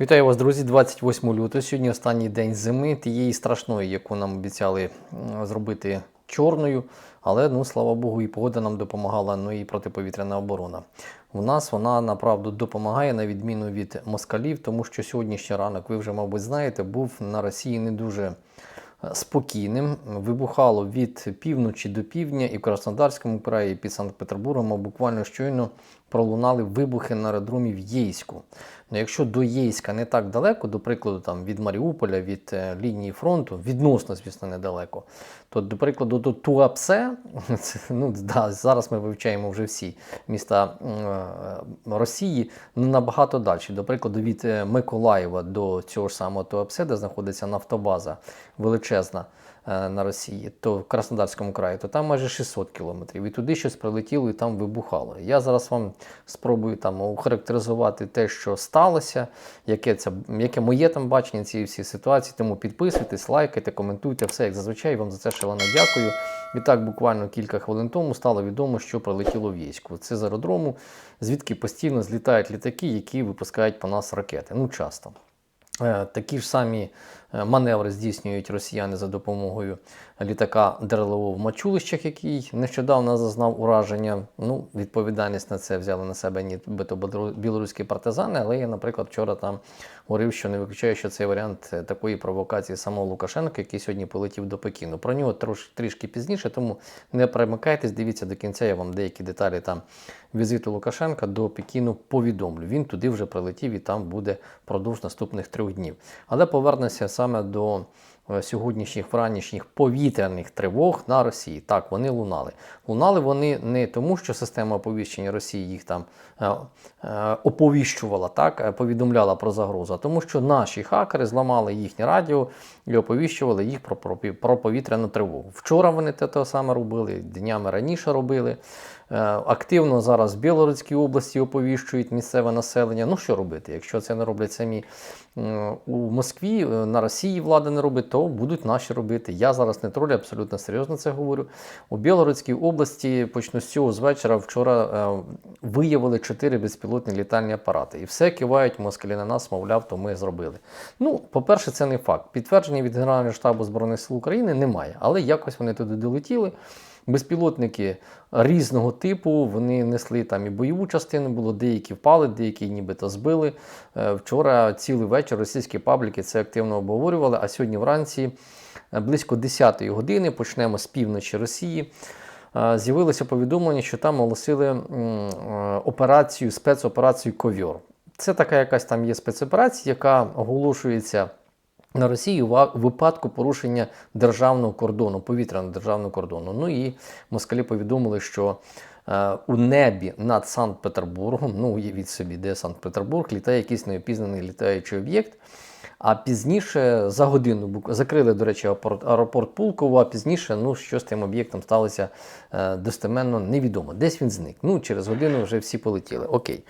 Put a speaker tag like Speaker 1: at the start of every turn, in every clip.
Speaker 1: Вітаю вас, друзі. 28 лютого. Сьогодні останній день зими, тієї страшної, яку нам обіцяли зробити чорною. Але ну слава Богу, і погода нам допомагала, ну і протиповітряна оборона. У нас вона направду допомагає на відміну від москалів, тому що сьогоднішній ранок, ви вже, мабуть, знаєте, був на Росії не дуже е, спокійним. Вибухало від півночі до півдня і в Краснодарському краї, і під Санкт-Петербургом, а буквально щойно пролунали вибухи на аеродромі в Єйську. Ну, якщо до Єйська не так далеко, до прикладу, там від Маріуполя, від е, лінії фронту, відносно, звісно, недалеко, то, до прикладу, до Туапсе, це, ну, да, зараз ми вивчаємо вже всі міста е, Росії, ну, набагато далі. До прикладу, від е, Миколаєва до цього ж самого Туапсе, де знаходиться нафтобаза величезна на Росії, то в Краснодарському краї, то там майже 600 кілометрів. І туди щось прилетіло і там вибухало. Я зараз вам спробую там охарактеризувати те, що сталося, яке, це, яке моє там бачення цієї всієї ситуації. Тому підписуйтесь, лайкайте, коментуйте, все як зазвичай. Вам за це шалено дякую. І так, буквально кілька хвилин тому стало відомо, що прилетіло в Єську. Це з аеродрому, звідки постійно злітають літаки, які випускають по нас ракети. Ну, часто. Е, Такі ж самі е, маневри здійснюють росіяни за допомогою літака ДРЛО в Мачулищах, який нещодавно зазнав ураження. Ну, відповідальність на це взяли на себе нібито білоруські партизани, але я, наприклад, вчора там говорив, що не виключаю, що цей варіант е, такої провокації самого Лукашенка, який сьогодні полетів до Пекіну. Про нього трош, трішки пізніше, тому не перемикайтесь, дивіться до кінця. Я вам деякі деталі там візиту Лукашенка до Пекіну повідомлю. Він туди вже прилетів і там буде впродовж наступних трьох днів. Але повернемося саме до е, сьогоднішніх вранішніх повітряних тривог на Росії. Так, вони лунали. Лунали вони не тому, що система оповіщення Росії їх там е, е, оповіщувала, так, повідомляла про загрозу, а тому що наші хакери зламали їхнє радіо і оповіщували їх про, про, про повітряну тривогу. Вчора вони те, те саме робили, днями раніше робили. Активно зараз в Білоруській області оповіщують місцеве населення. Ну що робити? Якщо це не роблять самі у Москві, е, на Росії влада не робить, то будуть наші робити. Я зараз не тролю, абсолютно серйозно це говорю. У Білоруській області почну з цього з вечора. Вчора е, виявили чотири безпілотні літальні апарати. І все кивають москалі на нас, мовляв, то ми зробили. Ну, по-перше, це не факт. Підтвердження від Генерального штабу Збройних сил України немає, але якось вони туди долетіли. Безпілотники різного типу, вони несли там і бойову частину, було деякі впали, деякі нібито збили. Е, Вчора цілий вечір російські пабліки це активно обговорювали, а сьогодні вранці е, близько 10-ї години, почнемо з півночі Росії. е, З'явилося повідомлення, що там оголосили операцію, спецоперацію Ковьор. Це така якась там є спецоперація, яка оголошується на Росії у випадку порушення державного кордону, повітряного державного кордону. Ну і москалі повідомили, що е, у небі над Санкт-Петербургом, ну уявіть собі, де Санкт-Петербург, літає якийсь неопізнаний літаючий об'єкт. А пізніше за годину закрили, до речі, аеропорт, аеропорт Пулково, а пізніше, ну, що з тим об'єктом сталося е, достеменно невідомо. Десь він зник. Ну, через годину вже всі полетіли. Окей.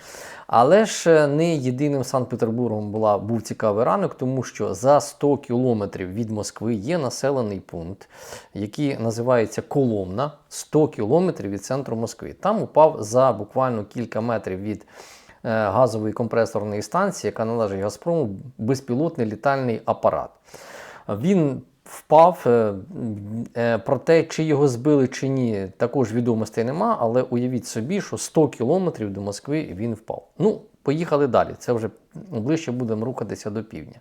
Speaker 1: Але ж е, не єдиним Санкт-Петербургом була, був цікавий ранок, тому що за 100 кілометрів від Москви є населений пункт, який називається Коломна, 100 кілометрів від центру Москви. Там упав за буквально кілька метрів від газової компресорної станції, яка належить Газпрому, безпілотний літальний апарат. Він впав. е, е, Про те, чи його збили чи ні, також відомостей нема, але уявіть собі, що 100 кілометрів до Москви він впав. Ну, поїхали далі. Це вже ближче будемо рухатися до півдня.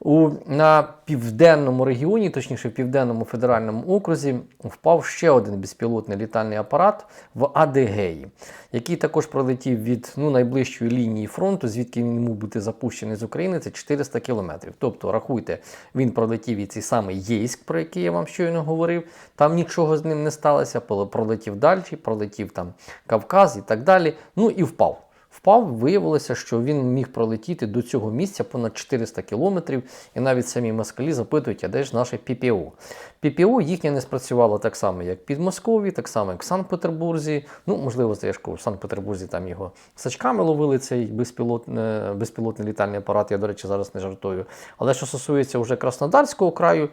Speaker 1: У, на південному регіоні, точніше в південному федеральному окрузі, впав ще один безпілотний літальний апарат в Адегеї, який також пролетів від ну, найближчої лінії фронту, звідки він міг бути запущений з України, це 400 кілометрів. Тобто, рахуйте, він пролетів і цей самий Єйськ, про який я вам щойно говорив. Там нічого з ним не сталося, пролетів далі, пролетів там Кавказ і так далі. Ну і впав. Впав, виявилося, що він міг пролетіти до цього місця понад 400 кілометрів, і навіть самі москалі запитують, а де ж наше ППО? ППО їхнє не спрацювало так само, як під Москові, так само, як в Санкт-Петербурзі. Ну, можливо, кажу, в Санкт-Петербурзі там його сачками ловили цей безпілот, е, безпілотний літальний апарат. Я, до речі, зараз не жартую. Але що стосується вже Краснодарського краю,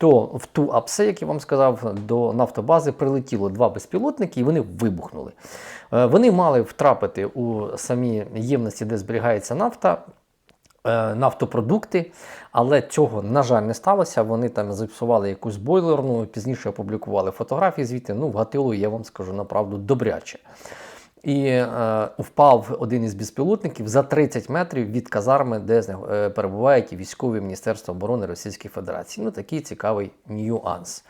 Speaker 1: то в ту апсе, як я вам сказав, до нафтобази прилетіло два безпілотники і вони вибухнули. Е, Вони мали втрапити у самі ємності, де зберігається нафта. е, нафтопродукти, але цього, на жаль, не сталося. Вони там зіпсували якусь бойлерну, пізніше опублікували фотографії звідти. Ну, вгатило, я вам скажу направду, добряче. І е, впав один із безпілотників за 30 метрів від казарми, де е, перебувають і військові Міністерства оборони Російської Федерації. Ну, такий цікавий нюанс.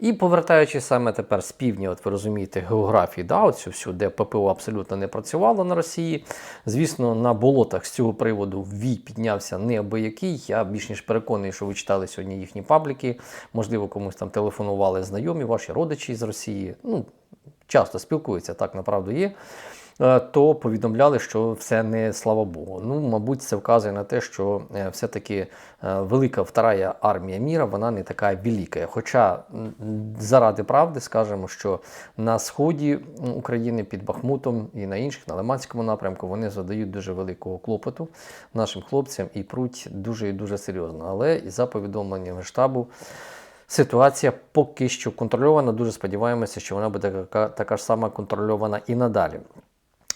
Speaker 1: І повертаючись саме тепер з півдня, от ви розумієте, географії, да, оцю всю, де ППО абсолютно не працювало на Росії. Звісно, на болотах з цього приводу вій піднявся неабиякий. Я більш ніж переконаний, що ви читали сьогодні їхні пабліки. Можливо, комусь там телефонували знайомі, ваші родичі з Росії. Ну, часто спілкуються, так направду є. е, То повідомляли, що все не слава Богу. Ну, мабуть, це вказує на те, що е, все-таки е, велика вторая армія міра, вона не така велика. Хоча заради правди скажемо, що на сході України під Бахмутом і на інших, на Лиманському напрямку, вони задають дуже великого клопоту нашим хлопцям і пруть дуже і дуже серйозно. Але і за повідомленнями штабу. Ситуація поки що контрольована. Дуже сподіваємося, що вона буде така, така ж сама контрольована і надалі.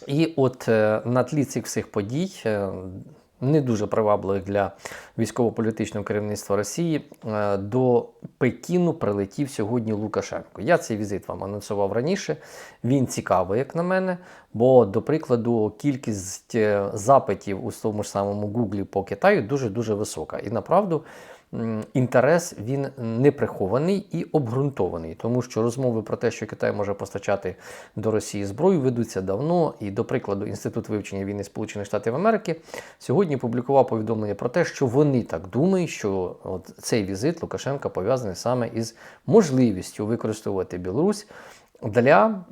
Speaker 1: І от е, на тлі цих всіх подій, е, не дуже привабливих для військово-політичного керівництва Росії, е, до Пекіну прилетів сьогодні Лукашенко. Я цей візит вам анонсував раніше. Він цікавий, як на мене, бо, до прикладу, кількість запитів у тому ж самому Гуглі по Китаю дуже-дуже висока. І направду інтерес він не прихований і обґрунтований, тому що розмови про те, що Китай може постачати до Росії зброю, ведуться давно. І, до прикладу, Інститут вивчення війни Сполучених Штатів Америки сьогодні публікував повідомлення про те, що вони так думають, що от цей візит Лукашенка пов'язаний саме із можливістю використовувати Білорусь. Для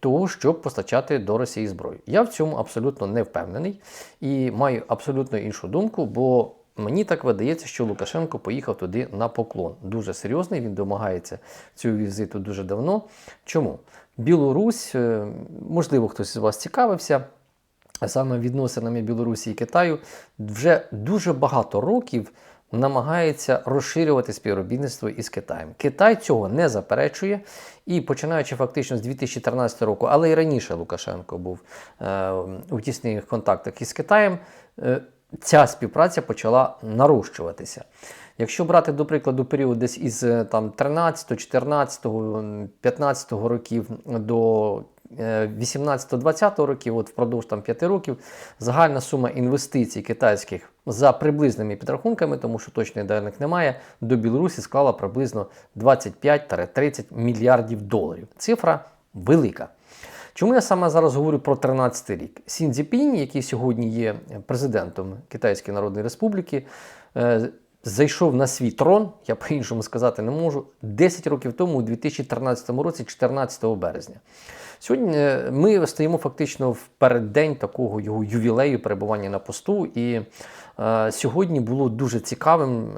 Speaker 1: того, щоб постачати до Росії зброю. Я в цьому абсолютно не впевнений і маю абсолютно іншу думку, бо Мені так видається, що Лукашенко поїхав туди на поклон. Дуже серйозний, він домагається цього візиту дуже давно. Чому? Білорусь, е, можливо, хтось з вас цікавився, саме відносинами Білорусі і Китаю, вже дуже багато років намагається розширювати співробітництво із Китаєм. Китай цього не заперечує, і починаючи фактично з 2014 року, але і раніше Лукашенко був е, у тісних контактах із Китаєм. Е, ця співпраця почала нарощуватися. Якщо брати, до прикладу, період десь із е, там, 13, 14, 15 років до 18-20 років, от впродовж там, 5 років, загальна сума інвестицій китайських за приблизними підрахунками, тому що точних даних немає, до Білорусі склала приблизно 25-30 мільярдів доларів. Цифра велика. Чому я саме зараз говорю про 13 рік? Сін Цзіпінь, який сьогодні є президентом Китайської Народної Республіки, е, зайшов на свій трон, я по-іншому сказати не можу, 10 років тому, у 2013 році, 14 березня. Сьогодні е, ми стоїмо фактично в переддень такого його ювілею перебування на посту. І е, сьогодні було дуже цікавим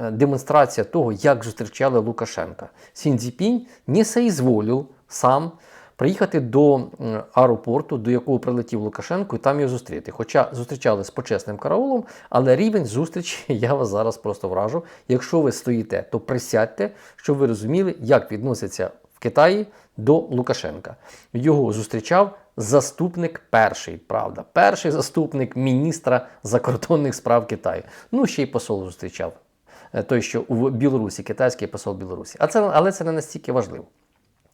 Speaker 1: е, демонстрація того, як зустрічали Лукашенка. Сін Цзіпінь не соізволив сам приїхати до аеропорту, до якого прилетів Лукашенко, і там його зустріти. Хоча зустрічали з почесним караулом, але рівень зустрічі я вас зараз просто вражу. Якщо ви стоїте, то присядьте, щоб ви розуміли, як відносяться в Китаї до Лукашенка. Його зустрічав заступник перший, правда, перший заступник міністра закордонних справ Китаю. Ну, ще й посол зустрічав. е, Той, що у Білорусі, китайський посол Білорусі. А це, але це не настільки важливо.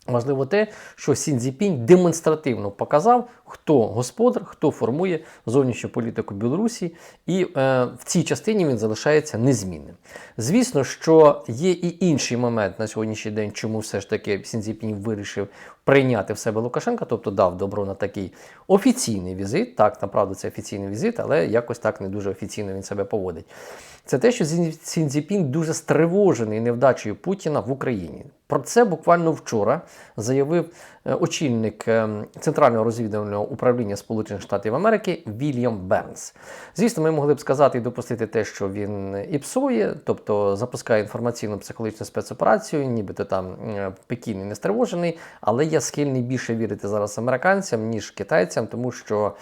Speaker 1: Важливо те, що Сін Цзіпінь демонстративно показав, хто господар, хто формує зовнішню політику Білорусі, і е, в цій частині він залишається незмінним. Звісно, що є і інший момент на сьогоднішній день, чому все ж таки Сін Цзіпінь вирішив прийняти в себе Лукашенка, тобто дав добро на такий офіційний візит. Так, направду це офіційний візит, але якось так не дуже офіційно він себе поводить. Це те, що Цінзіпін дуже стривожений невдачею Путіна в Україні. Про це буквально вчора заявив очільник е, Центрального розвідувального управління Сполучених Штатів Америки Вільям Бернс. Звісно, ми могли б сказати і допустити те, що він іпсує, тобто запускає інформаційну психологічну спецоперацію, нібито там е, Пекін і не стривожений, але я схильний більше вірити зараз американцям, ніж китайцям, тому що.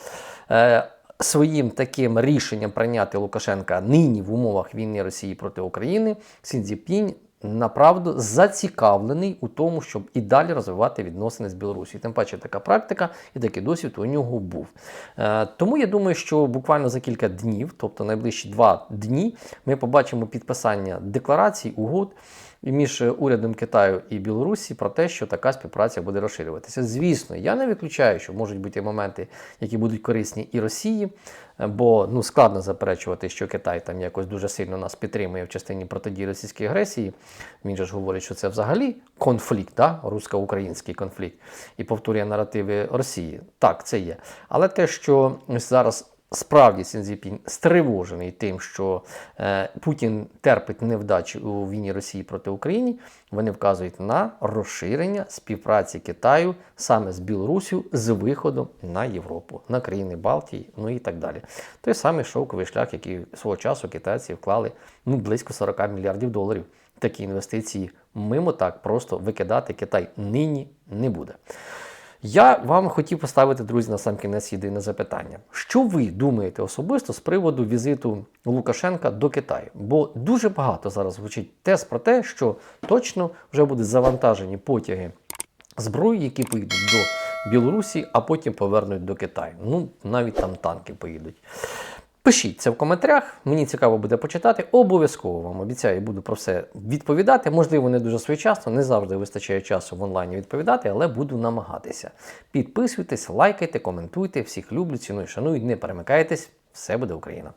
Speaker 1: Е, Своїм таким рішенням прийняти Лукашенка нині в умовах війни Росії проти України Сін Цзіпінь направду зацікавлений у тому, щоб і далі розвивати відносини з Білорусією. Тим паче така практика і такий досвід у нього був. Е, тому я думаю, що буквально за кілька днів, тобто найближчі два дні, ми побачимо підписання декларацій, угод між урядом Китаю і Білорусі про те, що така співпраця буде розширюватися. Звісно, я не виключаю, що можуть бути моменти, які будуть корисні і Росії, бо ну складно заперечувати, що Китай там якось дуже сильно нас підтримує в частині протидії російській агресії. Він же ж говорить, що це взагалі конфлікт, да? русько-український конфлікт, і повторює наративи Росії. Так, це є. Але те, що зараз справді Сінзіпін стривожений тим, що е, Путін терпить невдачі у війні Росії проти України, вони вказують на розширення співпраці Китаю саме з Білорусю з виходом на Європу, на країни Балтії, ну і так далі. Той самий шовковий шлях, який свого часу китайці вклали ну, близько 40 мільярдів доларів. Такі інвестиції мимо так просто викидати Китай нині не буде. Я вам хотів поставити, друзі, на сам кінець єдине запитання. Що ви думаєте особисто з приводу візиту Лукашенка до Китаю? Бо дуже багато зараз звучить тез про те, що точно вже будуть завантажені потяги зброї, які поїдуть до Білорусі, а потім повернуть до Китаю. Ну, навіть там танки поїдуть. Пишіть це в коментарях, мені цікаво буде почитати. Обов'язково вам обіцяю, буду про все відповідати. Можливо, не дуже своєчасно, не завжди вистачає часу в онлайні відповідати, але буду намагатися. Підписуйтесь, лайкайте, коментуйте. Всіх люблю, ціную, шаную, не перемикайтесь. Все буде Україна!